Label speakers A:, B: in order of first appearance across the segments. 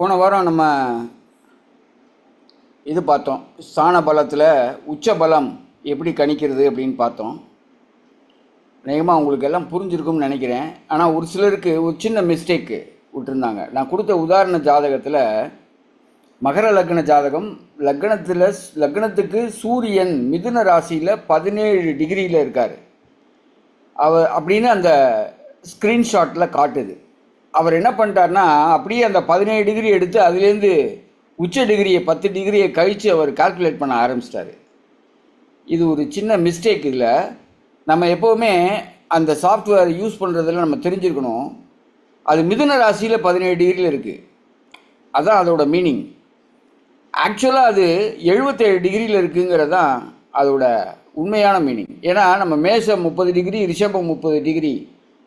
A: போன வாரம் நம்ம இது பார்த்தோம். ஸ்தான பலத்தில் உச்ச பலம் எப்படி கணிக்கிறது அப்படின்னு பார்த்தோம். அநேகமாக உங்களுக்கு எல்லாம் புரிஞ்சிருக்கும்னு நினைக்கிறேன். ஆனால் ஒரு சிலருக்கு ஒரு சின்ன மிஸ்டேக்கு விட்டுருந்தாங்க. நான் கொடுத்த உதாரண ஜாதகத்தில் மகர லக்ன ஜாதகம் லக்னத்தில் லக்னத்துக்கு சூரியன் மிதுன ராசியில் பதினேழு டிகிரியில் இருக்கார். அவர் அப்படின்னு அந்த ஸ்க்ரீன்ஷாட்டில் காட்டுது. அவர் என்ன பண்ணிட்டார்னா அப்படியே அந்த பதினேழு டிகிரி எடுத்து அதுலேருந்து உச்ச டிகிரியை பத்து டிகிரியை கழித்து அவர் கால்குலேட் பண்ண ஆரம்பிச்சிட்டாரு. இது ஒரு சின்ன மிஸ்டேக் இதில் நம்ம எப்போவுமே அந்த சாஃப்ட்வேர் யூஸ் பண்ணுறதெல்லாம் நம்ம தெரிஞ்சிருக்கணும். அது மிதுன ராசியில் பதினேழு டிகிரியில் இருக்குது அதுதான் அதோட மீனிங் ஆக்சுவலாக அது எழுபத்தேழு டிகிரியில் இருக்குங்கிறது தான் அதோட உண்மையான மீனிங் ஏன்னா நம்ம மேசம் முப்பது டிகிரி ரிஷபம் முப்பது டிகிரி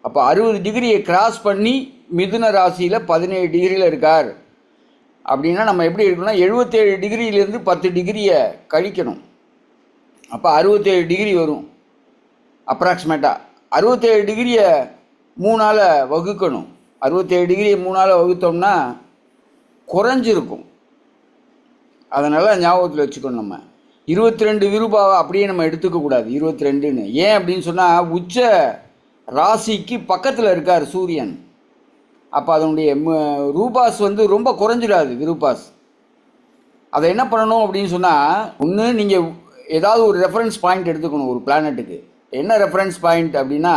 A: அப்போ அறுபது டிகிரியை கிராஸ் பண்ணி மிதுன ராசியில் பதினேழு டிகிரியில் இருக்கார். அப்படின்னா நம்ம எப்படி இருக்கணும்னா எழுபத்தேழு டிகிரியிலேருந்து பத்து டிகிரியை கழிக்கணும். அப்போ அறுபத்தேழு டிகிரி வரும். அப்ராக்சிமேட்டாக அறுபத்தேழு டிகிரியை மூணால் வகுக்கணும். அறுபத்தேழு டிகிரியை மூணால் வகுத்தோம்னா குறைஞ்சிருக்கும். அதனால் ஞாபகத்தில் வச்சுக்கணும் நம்ம. இருபத்தி ரெண்டு விருபாவை அப்படியே நம்ம எடுத்துக்கக்கூடாது இருபத்தி ரெண்டுன்னு ஏன் அப்படின்னு சொன்னால் உச்ச ராசிக்கு பக்கத்தில் இருக்கார் சூரியன். அப்போ அதனுடைய ரூபாஸ் வந்து ரொம்ப குறைஞ்சிடாது விருபாஸ். அதை என்ன பண்ணணும் அப்படின்னு சொன்னால் ஒன்று நீங்கள் ஏதாவது ஒரு ரெஃபரன்ஸ் பாயிண்ட் எடுத்துக்கணும் ஒரு பிளானட்டுக்கு என்ன ரெஃபரன்ஸ் பாயிண்ட் அப்படின்னா